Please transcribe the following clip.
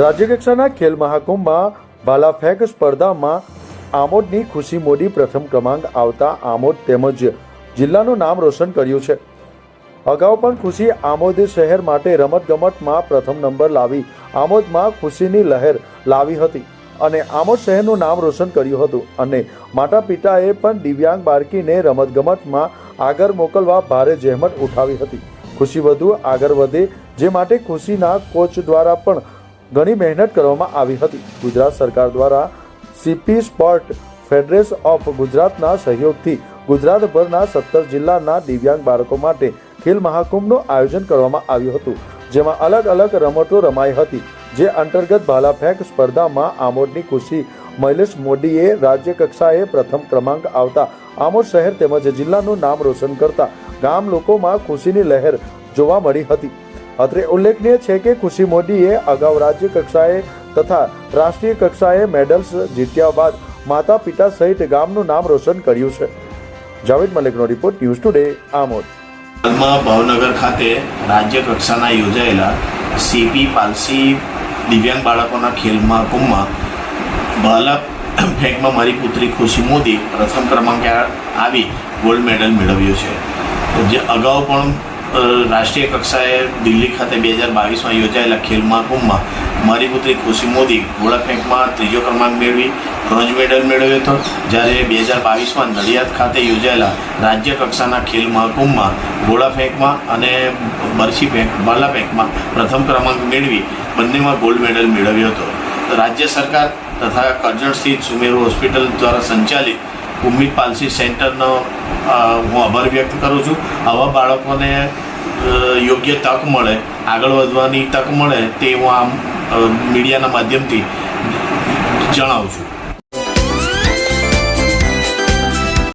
રાજ્યકક્ષાના ખેલ મહાકુંભમાં ભાલાફેંક સ્પર્ધામાં આમોદની ખુશી મોદી પ્રથમ ક્રમાંક આવતા આમોદ તેમજ જિલ્લાનું નામ રોશન કર્યું છે. અગાઉ પણ ખુશી આમોદ શહેર માટે રમતગમતમાં પ્રથમ નંબર લાવી આમોદમાં ખુશીની લહેર લાવી હતી અને આમોદ શહેરનું નામ રોશન કર્યું હતું અને માતા પિતાએ પણ દિવ્યાંગ બાળકીને રમતગમતમાં આગળ મોકલવા ભારે જહેમત ઉઠાવી હતી. ખુશી વધુ આગળ વધે, જે માટે ખુશીના કોચ દ્વારા પણ ઘણી મહેનત કરવામાં આવી હતી. ગુજરાત સરકાર દ્વારા સીપી સ્પોર્ટ ફેડરેશન ઓફ ગુજરાતના સહયોગથી ગુજરાતભરના સત્તર જિલ્લાના દિવ્યાંગ બાળકો માટે ખેલ મહાકુંભનું આયોજન કરવામાં આવ્યું હતું, જેમાં અલગ અલગ રમતો રમાઈ હતી. જે અંતર્ગત ભાલાફેંક સ્પર્ધામાં આમોદની ખુશી મૈલેશ મોદીએ રાજ્ય કક્ષાએ પ્રથમ ક્રમાંક આવતા આમોદ શહેર તેમજ જિલ્લાનું નામ રોશન કરતા ગામ લોકોમાં ખુશીની લહેર જોવા મળી હતી. અત્રે ઉલ્લેખનીય છે કે ખુશી મોદીએ અગાઉ રાજ્ય કક્ષાએ તથા રાષ્ટ્રીય કક્ષાએ મેડલ્સ જીત્યા બાદ માતા પિતા સહિત ગામનું નામ રોશન કર્યું છે. જાવેદ મલિકનો રિપોર્ટ ન્યૂઝ ટુડે, આમોદ. હાલમાં ભાવનગર ખાતે રાજ્ય કક્ષાના યોજાયેલા સીપી પાલસી દિવ્યાંગ બાળકોના ખેલ મહાકુંભમાં બાલક ફેંકમાં મારી પુત્રી ખુશી મોદી પ્રથમ ક્રમાંકે આવી ગોલ્ડ મેડલ મેળવ્યો છે. જે અગાઉ પણ રાષ્ટ્રીય કક્ષાએ દિલ્હી ખાતે બે હજાર બાવીસમાં યોજાયેલા ખેલ મહાકુંભમાં મારી પુત્રી ખુશી મોદી ગોળા ફેંકમાં ત્રીજો ક્રમાંક મેળવી, બ્રોન્ઝ મેડલ મેળવ્યો હતો. જ્યારે બે હજાર બાવીસમાં નડિયાદ ખાતે યોજાયેલા રાજ્ય કક્ષાના ખેલ મહાકુંભમાં ગોળા ફેંકમાં અને બરછી ફેંક, બાલા ફેંકમાં પ્રથમ ક્રમાંક મેળવી બંનેમાં ગોલ્ડ મેડલ મેળવ્યો હતો. રાજ્ય સરકાર તથા કરજણ સ્થિત સુમેરુ હોસ્પિટલ દ્વારા સંચાલિત ઉમ્મીદ પાલસી સેન્ટરનો હું આભાર વ્યક્ત કરું છું. આવા બાળકોને યોગ્ય તક મળે, આગળ વધવાની તક મળે, તે હું આમ મીડિયાના માધ્યમથી જણાવું છું.